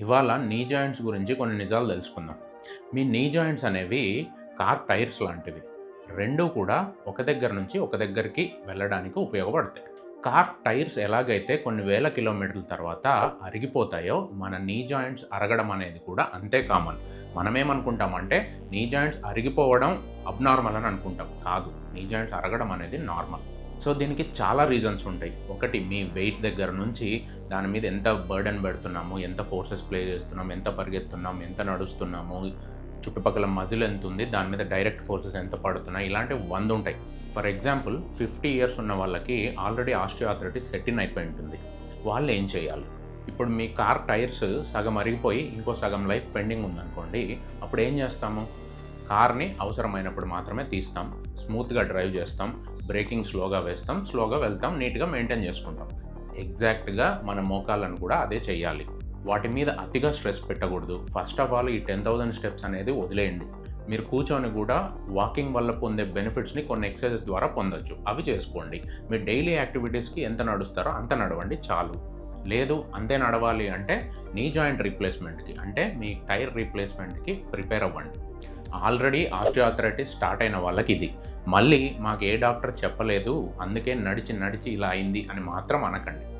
ఇవాళ నీ జాయింట్స్ గురించి కొన్ని నిజాలు తెలుసుకుందాం. మీ నీ జాయింట్స్ అనేవి కార్ టైర్స్ లాంటివి. రెండు కూడా ఒక దగ్గర నుంచి ఒక దగ్గరికి వెళ్ళడానికి ఉపయోగపడతాయి. కార్ టైర్స్ ఎలాగైతే కొన్ని వేల కిలోమీటర్ల తర్వాత అరిగిపోతాయో మన నీ జాయింట్స్ అరగడం అనేది కూడా అంతే కామన్. మనమేమనుకుంటామంటే నీ జాయింట్స్ అరిగిపోవడం అబ్నార్మల్ అని అనుకుంటాం. కాదు నీ జాయింట్స్ అరగడం అనేది నార్మల్ సో దీనికి చాలా రీజన్స్ ఉంటాయి. ఒకటి మీ వెయిట్ దగ్గర నుంచి దాని మీద ఎంత బర్డెన్ పెడుతున్నాము ఎంత ఫోర్సెస్ ప్లే చేస్తున్నాము ఎంత పరిగెత్తున్నాము ఎంత నడుస్తున్నాము చుట్టుపక్కల మజిల్ ఎంత ఉంది దాని మీద డైరెక్ట్ ఫోర్సెస్ ఎంత పడుతున్నాయి ఇలాంటివి వంద ఉంటాయి. ఫర్ ఎగ్జాంపుల్ ఫిఫ్టీ ఇయర్స్ ఉన్న వాళ్ళకి ఆల్రెడీ ఆస్టియోఆథరైటిస్ సెటిన్ అయిపోయి ఉంటుంది. వాళ్ళు ఏం చేయాలి? ఇప్పుడు మీ కార్ టైర్స్ సగం అరిగిపోయి ఇంకో సగం లైఫ్ పెండింగ్ ఉందనుకోండి అప్పుడు ఏం చేస్తాము? కార్ని అవసరమైనప్పుడు మాత్రమే తీస్తాం. స్మూత్గా డ్రైవ్ చేస్తాం. బ్రేకింగ్ స్లోగా వేస్తాం. స్లోగా వెళ్తాం. నీట్గా మెయింటైన్ చేసుకుంటాం. ఎగ్జాక్ట్గా మన మోకాలను కూడా అదే చేయాలి. వాటి మీద అతిగా స్ట్రెస్ పెట్టకూడదు. ఫస్ట్ ఆఫ్ ఆల్ ఈ టెన్ థౌసండ్ స్టెప్స్ అనేది వదిలేయండి. మీరు కూర్చొని కూడా వాకింగ్ వల్ల పొందే బెనిఫిట్స్ని కొన్ని ఎక్సర్సైజెస్ ద్వారా పొందొచ్చు. అవి చేసుకోండి. మీరు డైలీ యాక్టివిటీస్కి ఎంత నడుస్తారో అంత నడవండి చాలు. లేదు అంతే నడవాలి అంటే నీ జాయింట్ రీప్లేస్మెంట్కి అంటే మీ టైర్ రీప్లేస్మెంట్కి ప్రిపేర్ అవ్వండి. ఆల్రెడీ ఆస్టియోఆథరైటిస్ స్టార్ట్ అయిన వాళ్ళకి ఇది. మళ్ళీ మాకు ఏ డాక్టర్ చెప్పలేదు అందుకే నడిచి నడిచి ఇలా అయింది అని మాత్రం అనకండి.